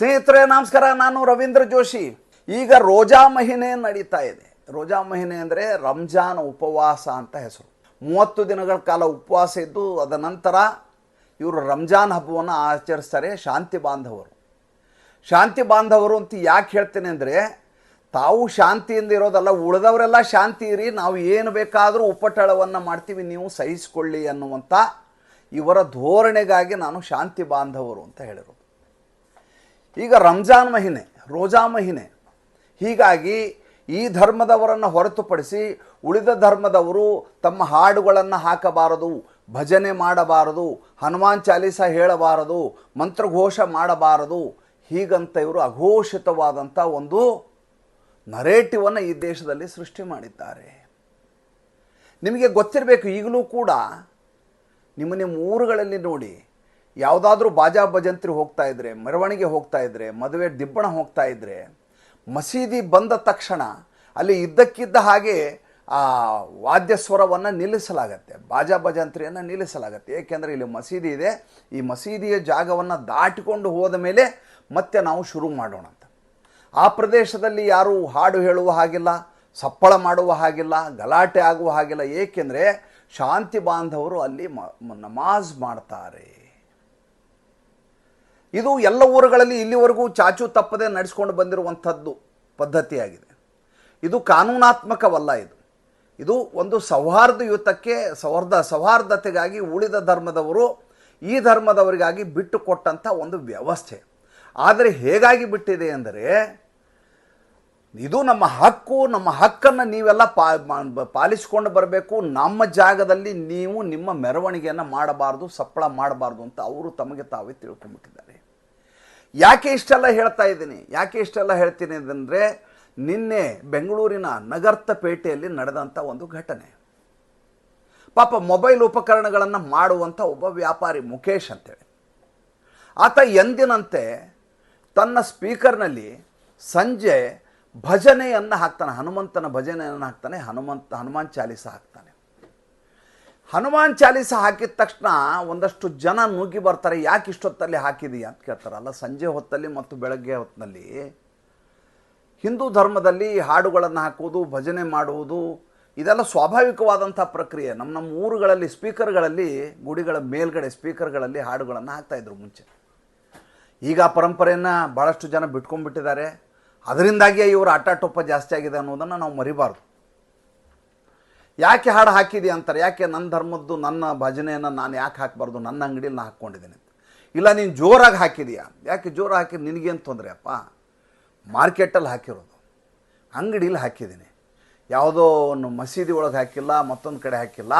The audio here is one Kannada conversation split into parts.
ಸ್ನೇಹಿತರೆ, ನಮಸ್ಕಾರ. ನಾನು ರವೀಂದ್ರ ಜೋಶಿ. ಈಗ ರೋಜಾ ಮಹಿನೆ ನಡೀತಾ ಇದೆ. ರೋಜಾ ಮಹಿನೆ ಅಂದರೆ ರಂಜಾನ್ ಉಪವಾಸ ಅಂತ ಹೆಸರು. ಮೂವತ್ತು ದಿನಗಳ ಕಾಲ ಉಪವಾಸ ಇದ್ದು, ಅದ ನಂತರ ಇವರು ರಂಜಾನ್ ಹಬ್ಬವನ್ನು ಆಚರಿಸ್ತಾರೆ ಶಾಂತಿ ಬಾಂಧವರು. ಶಾಂತಿ ಬಾಂಧವರು ಅಂತ ಯಾಕೆ ಹೇಳ್ತೇನೆ ಅಂದರೆ, ತಾವು ಶಾಂತಿಯಿಂದ ಇರೋದಲ್ಲ, ಉಳಿದವರೆಲ್ಲ ಶಾಂತಿ ಇರಿ, ನಾವು ಏನು ಬೇಕಾದರೂ ಉಪಟಳವನ್ನು ಮಾಡ್ತೀವಿ, ನೀವು ಸಹಿಸಿಕೊಳ್ಳಿ ಅನ್ನುವಂಥ ಇವರ ಧೋರಣೆಗಾಗಿ ನಾನು ಶಾಂತಿ ಬಾಂಧವರು ಅಂತ ಹೇಳಿರೋದು. ಈಗ ರಂಜಾನ್ ಮಹಿನೆ, ರೋಜಾ ಮಹಿನೆ. ಹೀಗಾಗಿ ಈ ಧರ್ಮದವರನ್ನು ಹೊರತುಪಡಿಸಿ ಉಳಿದ ಧರ್ಮದವರು ತಮ್ಮ ಹಾಡುಗಳನ್ನು ಹಾಕಬಾರದು, ಭಜನೆ ಮಾಡಬಾರದು, ಹನುಮಾನ್ ಚಾಲೀಸ ಹೇಳಬಾರದು, ಮಂತ್ರಘೋಷ ಮಾಡಬಾರದು. ಹೀಗಂತ ಇವರು ಅಘೋಷಿತವಾದಂಥ ಒಂದು ನರೇಟಿವನ್ನು ಈ ದೇಶದಲ್ಲಿ ಸೃಷ್ಟಿ ಮಾಡಿದ್ದಾರೆ. ನಿಮಗೆ ಗೊತ್ತಿರಬೇಕು ಈಗಲೂ ಕೂಡ ನಿಮ್ಮ ನಿಮ್ಮ ಊರುಗಳಲ್ಲಿ ನೋಡಿ ಯಾವುದಾದ್ರೂ ಬಾಜಾ ಭಜಂತ್ರಿ ಹೋಗ್ತಾ ಇದ್ರೆ, ಮೆರವಣಿಗೆ ಹೋಗ್ತಾ ಇದ್ರೆ, ಮದುವೆ ದಿಬ್ಬಣ ಹೋಗ್ತಾ ಇದ್ರೆ, ಮಸೀದಿ ಬಂದ ತಕ್ಷಣ ಅಲ್ಲಿ ಇದ್ದಕ್ಕಿದ್ದ ಹಾಗೆ ಆ ವಾದ್ಯ ಸ್ವರವನ್ನು ನಿಲ್ಲಿಸಲಾಗತ್ತೆ, ಬಾಜಾ ಭಜಂತ್ರಿಯನ್ನು ನಿಲ್ಲಿಸಲಾಗತ್ತೆ. ಏಕೆಂದರೆ ಇಲ್ಲಿ ಮಸೀದಿ ಇದೆ. ಈ ಮಸೀದಿಯ ಜಾಗವನ್ನು ದಾಟಿಕೊಂಡು ಹೋದ ಮೇಲೆ ಮತ್ತೆ ನಾವು ಶುರು ಮಾಡೋಣ ಅಂತ. ಆ ಪ್ರದೇಶದಲ್ಲಿ ಯಾರು ಹಾಡು ಹೇಳುವ ಹಾಗಿಲ್ಲ, ಸಪ್ಪಳ ಮಾಡುವ ಹಾಗಿಲ್ಲ, ಗಲಾಟೆ ಆಗುವ ಹಾಗಿಲ್ಲ. ಏಕೆಂದರೆ ಶಾಂತಿ ಬಾಂಧವರು ಅಲ್ಲಿ ನಮಾಜ್ ಮಾಡ್ತಾರೆ. ಇದು ಎಲ್ಲ ಊರುಗಳಲ್ಲಿ ಇಲ್ಲಿವರೆಗೂ ಚಾಚು ತಪ್ಪದೆ ನಡೆಸ್ಕೊಂಡು ಬಂದಿರುವಂಥದ್ದು ಪದ್ಧತಿಯಾಗಿದೆ. ಇದು ಕಾನೂನಾತ್ಮಕವಲ್ಲ ಇದು. ಇದು ಒಂದು ಸೌಹಾರ್ದಯುತಕ್ಕೆ ಸೌಹಾರ್ದ ಸೌಹಾರ್ದತೆಗಾಗಿ ಉಳಿದ ಧರ್ಮದವರು ಈ ಧರ್ಮದವರಿಗಾಗಿ ಬಿಟ್ಟುಕೊಟ್ಟಂಥ ಒಂದು ವ್ಯವಸ್ಥೆ. ಆದರೆ ಹೇಗಾಗಿ ಬಿಟ್ಟಿದೆ ಅಂದರೆ ಇದು ನಮ್ಮ ಹಕ್ಕು, ನಮ್ಮ ಹಕ್ಕನ್ನು ನೀವೆಲ್ಲ ಪಾ ಪಾಲಿಸ್ಕೊಂಡು ಬರಬೇಕು. ನಮ್ಮ ಜಾಗದಲ್ಲಿ ನೀವು ನಿಮ್ಮ ಮೆರವಣಿಗೆಯನ್ನು ಮಾಡಬಾರ್ದು, ಸಪ್ಪಳ ಮಾಡಬಾರ್ದು ಅಂತ ಅವರು ತಮಗೆ ತಾವೇ ತಿಳ್ಕೊಂಡ್ಬಿಟ್ಟಿದ್ದಾರೆ. ಯಾಕೆ ಇಷ್ಟೆಲ್ಲ ಹೇಳ್ತಾ ಇದ್ದೀನಿ? ಯಾಕೆ ಇಷ್ಟೆಲ್ಲ ಹೇಳ್ತೀನಿ ಅಂದರೆ ನಿನ್ನೆ ಬೆಂಗಳೂರಿನ ನಗರ್ತಪೇಟೆಯಲ್ಲಿ ನಡೆದಂಥ ಒಂದು ಘಟನೆ. ಪಾಪ ಮೊಬೈಲ್ ಉಪಕರಣಗಳನ್ನು ಮಾಡುವಂಥ ಒಬ್ಬ ವ್ಯಾಪಾರಿ ಮುಖೇಶ್ ಅಂತೇಳಿ. ಆತ ಎಂದಿನಂತೆ ತನ್ನ ಸ್ಪೀಕರ್ನಲ್ಲಿ ಸಂಜೆ ಭಜನೆಯನ್ನು ಹಾಕ್ತಾನೆ, ಹನುಮಂತನ ಭಜನೆಯನ್ನು ಹಾಕ್ತಾನೆ, ಹನುಮಂತ, ಹನುಮಾನ್ ಚಾಲೀಸ ಹಾಕ್ತಾನೆ. ಹನುಮಾನ್ ಚಾಲೀಸ ಹಾಕಿದ ತಕ್ಷಣ ಒಂದಷ್ಟು ಜನ ನುಗ್ಗಿ ಬರ್ತಾರೆ, ಯಾಕೆ ಇಷ್ಟೊತ್ತಲ್ಲಿ ಹಾಕಿದೀಯ ಅಂತ ಕೇಳ್ತಾರಲ್ಲ, ಸಂಜೆ ಹೊತ್ತಲ್ಲಿ ಮತ್ತು ಬೆಳಗ್ಗೆ ಹೊತ್ತಿನಲ್ಲಿ ಹಿಂದೂ ಧರ್ಮದಲ್ಲಿ ಹಾಡುಗಳನ್ನು ಹಾಕುವುದು, ಭಜನೆ ಮಾಡುವುದು, ಇದೆಲ್ಲ ಸ್ವಾಭಾವಿಕವಾದಂಥ ಪ್ರಕ್ರಿಯೆ. ನಮ್ಮ ನಮ್ಮ ಊರುಗಳಲ್ಲಿ, ಸ್ಪೀಕರ್ಗಳಲ್ಲಿ, ಗುಡಿಗಳ ಮೇಲ್ಗಡೆ ಸ್ಪೀಕರ್ಗಳಲ್ಲಿ ಹಾಡುಗಳನ್ನು ಹಾಕ್ತಾಯಿದ್ರು ಮುಂಚೆ. ಈಗ ಆ ಪರಂಪರೆಯನ್ನು ಭಾಳಷ್ಟು ಜನ ಬಿಟ್ಕೊಂಡ್ಬಿಟ್ಟಿದ್ದಾರೆ. ಅದರಿಂದಾಗಿಯೇ ಇವರ ಅಟ್ಟಾಟೊಪ್ಪ ಜಾಸ್ತಿ ಆಗಿದೆ ಅನ್ನೋದನ್ನು ನಾವು ಮರಿಬಾರ್ದು. ಯಾಕೆ ಹಾಡು ಹಾಕಿದೆ ಅಂತಾರೆ? ಯಾಕೆ ನನ್ನ ಧರ್ಮದ್ದು ನನ್ನ ಭಜನೆಯನ್ನು ನಾನು ಯಾಕೆ ಹಾಕಬಾರ್ದು? ನನ್ನ ಅಂಗಡಿಯಲ್ಲಿ ನಾನು ಹಾಕ್ಕೊಂಡಿದ್ದೀನಿ. ಇಲ್ಲ, ನೀನು ಜೋರಾಗಿ ಹಾಕಿದೀಯಾ? ಯಾಕೆ ಜೋರಾಗಿ ಹಾಕಿದ್ರೆ ನಿನಗೇನು ತೊಂದರೆ ಅಪ್ಪ? ಮಾರ್ಕೆಟಲ್ಲಿ ಹಾಕಿರೋದು. ಅಂಗಡೀಲಿ ಹಾಕಿದ್ದೀನಿ ಯಾವುದೋ ಒಂದು ಮಸೀದಿ ಒಳಗೆ ಹಾಕಿಲ್ಲ, ಮತ್ತೊಂದು ಕಡೆ ಹಾಕಿಲ್ಲ.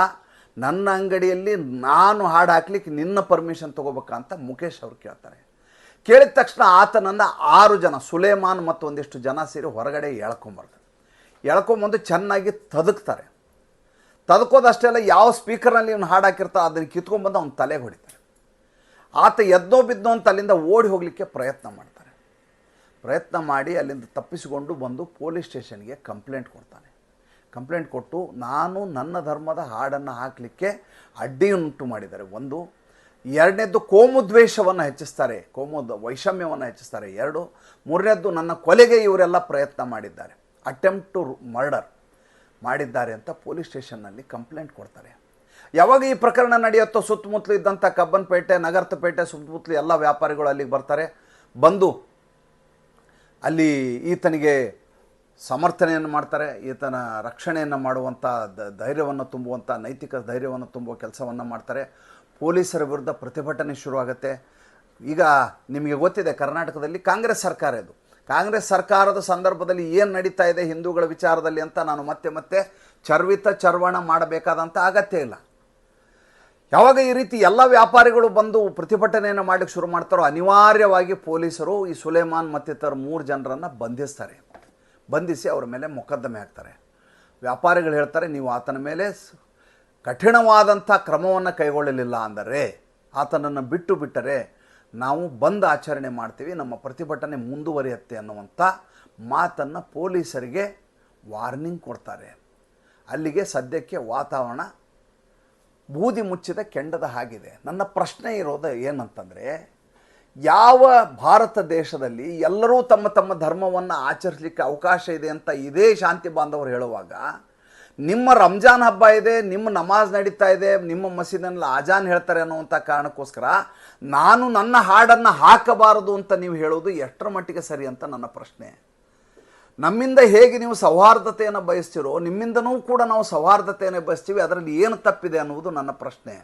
ನನ್ನ ಅಂಗಡಿಯಲ್ಲಿ ನಾನು ಹಾಡು ಹಾಕ್ಲಿಕ್ಕೆ ನಿನ್ನ ಪರ್ಮಿಷನ್ ತೊಗೋಬೇಕಂತ ಮುಖೇಶ್ ಅವ್ರು ಕೇಳ್ತಾರೆ. ಕೇಳಿದ ತಕ್ಷಣ ಆತನನ್ನು ಆರು ಜನ, ಸುಲೇಮಾನ್ ಮತ್ತು ಒಂದಿಷ್ಟು ಜನ ಸೇರಿ ಹೊರಗಡೆ ಎಳ್ಕೊಂಬರ್ತಾರೆ. ಎಳ್ಕೊಂಬಂದು ಚೆನ್ನಾಗಿ ತದಕ್ತಾರೆ. ತದಕೋದಷ್ಟೇ ಅಲ್ಲ, ಯಾವ ಸ್ಪೀಕರ್ನಲ್ಲಿ ಇವನು ಹಾಡು ಹಾಕಿರ್ತಾ ಅದನ್ನು ಕಿತ್ಕೊಂಡ್ಬಂದು ಅವನ ತಲೆಗೆ ಹೊಡಿತಾರೆ. ಆತ ಎದ್ದೋ ಬಿದ್ದೋ ಅಂತ ಅಲ್ಲಿಂದ ಓಡಿ ಹೋಗಲಿಕ್ಕೆ ಪ್ರಯತ್ನ ಮಾಡ್ತಾರೆ. ಪ್ರಯತ್ನ ಮಾಡಿ ಅಲ್ಲಿಂದ ತಪ್ಪಿಸಿಕೊಂಡು ಬಂದು ಪೊಲೀಸ್ ಸ್ಟೇಷನ್ಗೆ ಕಂಪ್ಲೇಂಟ್ ಕೊಡ್ತಾನೆ. ಕಂಪ್ಲೇಂಟ್ ಕೊಟ್ಟು, ನಾನು ನನ್ನ ಧರ್ಮದ ಹಾಡನ್ನು ಹಾಕಲಿಕ್ಕೆ ಅಡ್ಡಿಯುಂಟು ಮಾಡಿದ್ದಾರೆ. ಒಂದು ಎರಡನೇದ್ದು ಕೋಮುದ್ವೇಷವನ್ನು ಹೆಚ್ಚಿಸ್ತಾರೆ. ಕೋಮುದ ವೈಷಮ್ಯವನ್ನು ಹೆಚ್ಚಿಸ್ತಾರೆ ಎರಡು. ಮೂರನೇದ್ದು ನನ್ನ ಕೊಲೆಗೆ ಇವರೆಲ್ಲ ಪ್ರಯತ್ನ ಮಾಡಿದ್ದಾರೆ. ಅಟೆಂಪ್ಟ್ ಟು ಮರ್ಡರ್ ಮಾಡಿದ್ದಾರೆ ಅಂತ ಪೊಲೀಸ್ ಸ್ಟೇಷನ್ನಲ್ಲಿ ಕಂಪ್ಲೇಂಟ್ ಕೊಡ್ತಾರೆ. ಯಾವಾಗ ಈ ಪ್ರಕರಣ ನಡೆಯುತ್ತೋ ಸುತ್ತಮುತ್ತಲು ಇದ್ದಂಥ ಕಬ್ಬನ್ಪೇಟೆ ನಗರತಪೇಟೆ ಸುತ್ತಮುತ್ತಲು ಎಲ್ಲ ವ್ಯಾಪಾರಿಗಳು ಅಲ್ಲಿಗೆ ಬರ್ತಾರೆ. ಬಂದು ಅಲ್ಲಿ ಈತನಿಗೆ ಸಮರ್ಥನೆಯನ್ನು ಮಾಡ್ತಾರೆ. ಈತನ ರಕ್ಷಣೆಯನ್ನು ಮಾಡುವಂಥ ಧೈರ್ಯವನ್ನು ತುಂಬುವಂಥ, ನೈತಿಕ ಧೈರ್ಯವನ್ನು ತುಂಬುವ ಕೆಲಸವನ್ನು ಮಾಡ್ತಾರೆ. ಪೊಲೀಸರ ವಿರುದ್ಧ ಪ್ರತಿಭಟನೆ ಶುರುವಾಗುತ್ತೆ. ಈಗ ನಿಮಗೆ ಗೊತ್ತಿದೆ ಕರ್ನಾಟಕದಲ್ಲಿ ಕಾಂಗ್ರೆಸ್ ಸರ್ಕಾರ ಇದು. ಕಾಂಗ್ರೆಸ್ ಸರ್ಕಾರದ ಸಂದರ್ಭದಲ್ಲಿ ಏನು ನಡೀತಾ ಇದೆ ಹಿಂದೂಗಳ ವಿಚಾರದಲ್ಲಿ ಅಂತ ನಾನು ಮತ್ತೆ ಮತ್ತೆ ಚರ್ವಿತ ಚರ್ವಣ ಮಾಡಬೇಕಾದಂಥ ಅಗತ್ಯ ಇಲ್ಲ. ಯಾವಾಗ ಈ ರೀತಿ ಎಲ್ಲ ವ್ಯಾಪಾರಿಗಳು ಬಂದು ಪ್ರತಿಭಟನೆಯನ್ನು ಮಾಡಲಿಕ್ಕೆ ಶುರು ಮಾಡ್ತಾರೋ ಅನಿವಾರ್ಯವಾಗಿ ಪೊಲೀಸರು ಈ ಸುಲೇಮಾನ್ ಮತ್ತಿತರ ಮೂರು ಜನರನ್ನು ಬಂಧಿಸ್ತಾರೆ. ಬಂಧಿಸಿ ಅವರ ಮೇಲೆ ಮೊಕದ್ದಮೆ ಹಾಕ್ತಾರೆ. ವ್ಯಾಪಾರಿಗಳು ಹೇಳ್ತಾರೆ, ನೀವು ಆತನ ಮೇಲೆ ಕಠಿಣವಾದಂಥ ಕ್ರಮವನ್ನು ಕೈಗೊಳ್ಳಲಿಲ್ಲ ಅಂದರೆ ಆತನನ್ನು ಬಿಟ್ಟು ಬಿಟ್ಟರೆ ನಾವು ಬಂದ್ ಆಚರಣೆ ಮಾಡ್ತೀವಿ, ನಮ್ಮ ಪ್ರತಿಭಟನೆ ಮುಂದುವರಿಯುತ್ತೆ ಅನ್ನುವಂಥ ಮಾತನ್ನು ಪೊಲೀಸರಿಗೆ ವಾರ್ನಿಂಗ್ ಕೊಡ್ತಾರೆ. ಅಲ್ಲಿಗೆ ಸದ್ಯಕ್ಕೆ ವಾತಾವರಣ ಬೂದಿ ಮುಚ್ಚಿದ ಕೆಂಡದ ಹಾಗಿದೆ. ನನ್ನ ಪ್ರಶ್ನೆ ಇರೋದು ಏನಂತಂದರೆ, ಯಾವ ಭಾರತ ದೇಶದಲ್ಲಿ ಎಲ್ಲರೂ ತಮ್ಮ ತಮ್ಮ ಧರ್ಮವನ್ನು ಆಚರಿಸಲಿಕ್ಕೆ ಅವಕಾಶ ಇದೆ ಅಂತ ಇದೇ ಶಾಂತಿ ಬಾಂಧವರು ಹೇಳುವಾಗ ನಿಮ್ಮ ರಂಜಾನ್ ಹಬ್ಬ ಇದೆ, ನಿಮ್ಮ ನಮಾಜ್ ನಡೀತಾ ಇದೆ, ನಿಮ್ಮ ಮಸೀದಿನಲ್ಲಿ ಆಜಾನ್ ಹೇಳ್ತಾರೆ ಅನ್ನುವಂಥ ಕಾರಣಕ್ಕೋಸ್ಕರ ನಾನು ನನ್ನ ಹಾಡನ್ನು ಹಾಕಬಾರದು ಅಂತ ನೀವು ಹೇಳೋದು ಎಷ್ಟರ ಮಟ್ಟಿಗೆ ಸರಿ ಅಂತ ನನ್ನ ಪ್ರಶ್ನೆ. ನಮ್ಮಿಂದ ಹೇಗೆ ನೀವು ಸೌಹಾರ್ದತೆಯನ್ನು ಬಯಸ್ತಿರೋ, ನಿಮ್ಮಿಂದನೂ ಕೂಡ ನಾವು ಸೌಹಾರ್ದತೆಯನ್ನು ಬಯಸ್ತೀವಿ, ಅದರಲ್ಲಿ ಏನು ತಪ್ಪಿದೆ ಅನ್ನುವುದು ನನ್ನ ಪ್ರಶ್ನೆ.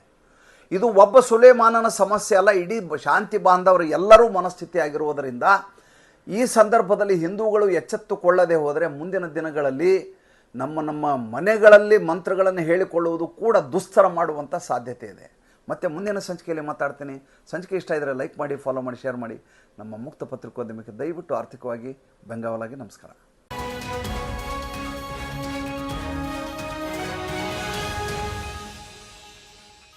ಇದು ಒಬ್ಬ ಸುಲೇಮಾನನ ಸಮಸ್ಯೆ ಅಲ್ಲ, ಇಡೀ ಶಾಂತಿ ಬಾಂಧವರು ಎಲ್ಲರೂ ಮನಸ್ಥಿತಿ ಆಗಿರುವುದರಿಂದ ಈ ಸಂದರ್ಭದಲ್ಲಿ ಹಿಂದೂಗಳು ಎಚ್ಚೆತ್ತುಕೊಳ್ಳದೆ ಹೋದರೆ ಮುಂದಿನ ದಿನಗಳಲ್ಲಿ ನಮ್ಮ ನಮ್ಮ ಮನೆಗಳಲ್ಲಿ ಮಂತ್ರಗಳನ್ನು ಹೇಳಿಕೊಳ್ಳುವುದು ಕೂಡ ದುಸ್ತರ ಮಾಡುವಂಥ ಸಾಧ್ಯತೆ ಇದೆ. ಮತ್ತು ಮುಂದಿನ ಸಂಚಿಕೆಯಲ್ಲಿ ಮಾತಾಡ್ತೀನಿ. ಸಂಚಿಕೆ ಇಷ್ಟ ಇದ್ದರೆ ಲೈಕ್ ಮಾಡಿ ಫಾಲೋ ಮಾಡಿ ಶೇರ್ ಮಾಡಿ. ನಮ್ಮ ಮುಕ್ತ ಪತ್ರಿಕೋದ್ಯಮಕ್ಕೆ ದಯವಿಟ್ಟು ಆರ್ಥಿಕವಾಗಿ ಬೆಂಗಾವಲಾಗಿ ನಮಸ್ಕಾರ.